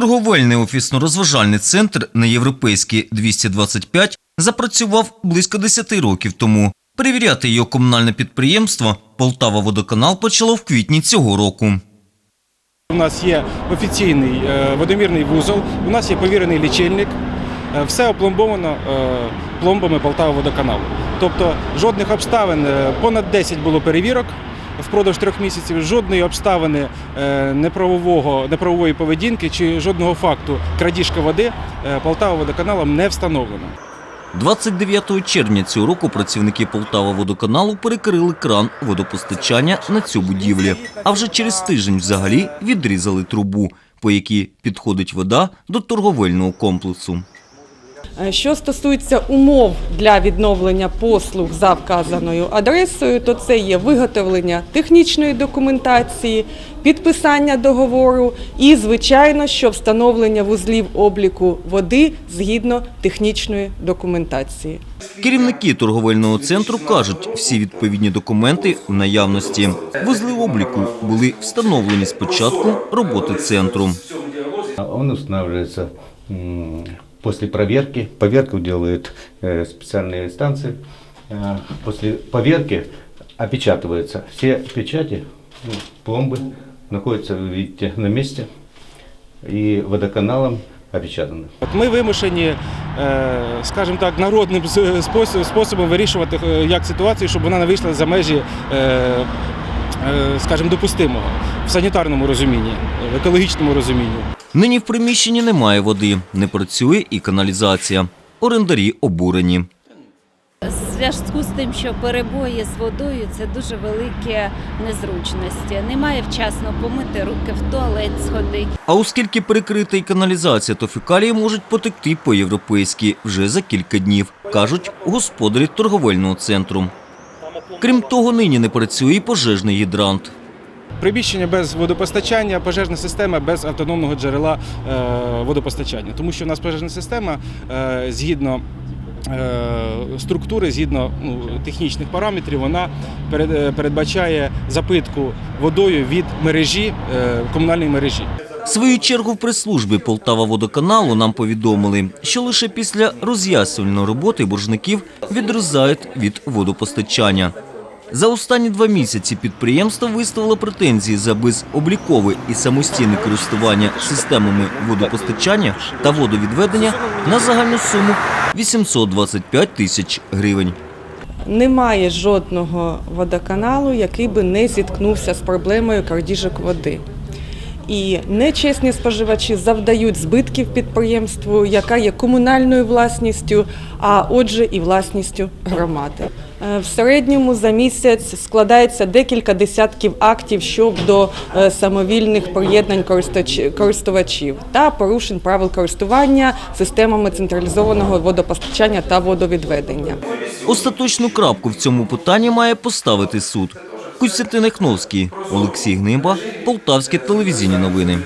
Торговельний офісно-розважальний центр на Європейській 225 запрацював близько 10 років тому. Перевіряти його комунальне підприємство Полтава Водоканал почало в квітні цього року. У нас є офіційний е, водомірний вузол, у нас є повірений лічильник. Е, Все опломбовано е, пломбами Полтава водоканалу. Тобто жодних обставин, понад 10 було перевірок впродовж трьох місяців, жодної обставини е, неправового, неправової поведінки чи жодного факту крадіжки води е, Полтава водоканалом не встановлено. 29 червня цього року працівники Полтава водоканалу перекрили кран водопостачання на цю будівлі, а вже через тиждень взагалі відрізали трубу, по якій підходить вода до торговельного комплексу. Е, Що стосується умов для відновлення послуг за вказаною адресою, то це є виготовлення технічної документації, підписання договору і, звичайно, що встановлення вузлів обліку води згідно технічної документації. Керівники торговельного центру кажуть, всі відповідні документи в наявності. Вузли обліку були встановлені з початку роботи центру. Он устанавливается м, после проверки. Поверку делают э, специальные инстанции. Э, После поверки опечатываются. Все печати, ну, пломбы находятся, вы видите, на месте и водоканалом опечатаны. От Ми вимушені, е, скажімо так, народним з- спосіб- способом вирішувати е, як ситуацію, щоб вона не вийшла за межі, е, е, скажімо, допустимого в санітарному розумінні, в екологічному розумінні. Нині в приміщенні немає води, не працює і каналізація. Орендарі обурені. В зв'язку з тим, що перебої з водою це дуже великі незручності. Немає вчасно помити руки в туалет сходити. А оскільки перекрита і каналізація, то фекалії можуть потекти по-європейськи вже за кілька днів, кажуть господарі торговельного центру. Крім того, нині не працює і пожежний гідрант. Приміщення без водопостачання, пожежна система без автономного джерела е, водопостачання. Тому що у нас пожежна система е, згідно е, структури, згідно ну, технічних параметрів, вона перед- передбачає запитку водою від мережі комунальної мережі. Свою чергу в прес-службі Полтава водоканалу нам повідомили, що лише після роз'яснювальної роботи боржників відрізають від водопостачання. За останні два місяці підприємство виставило претензії за безоблікове і самостійне користування системами водопостачання та водовідведення на загальну суму 825 тисяч гривень. Немає жодного водоканалу, який би не зіткнувся з проблемою крадіжок води. І нечесні споживачі завдають збитків підприємству, яка є комунальною власністю, а отже і власністю громади. Е, В середньому за місяць складається декілька десятків актів щодо е, самовільних приєднань користувачів та порушень правил користування системами централізованого водопостачання та водовідведення. Остаточну крапку в цьому питанні має поставити суд. Костянтин Ехновський, Олексій Гниба, Полтавські телевізійні новини.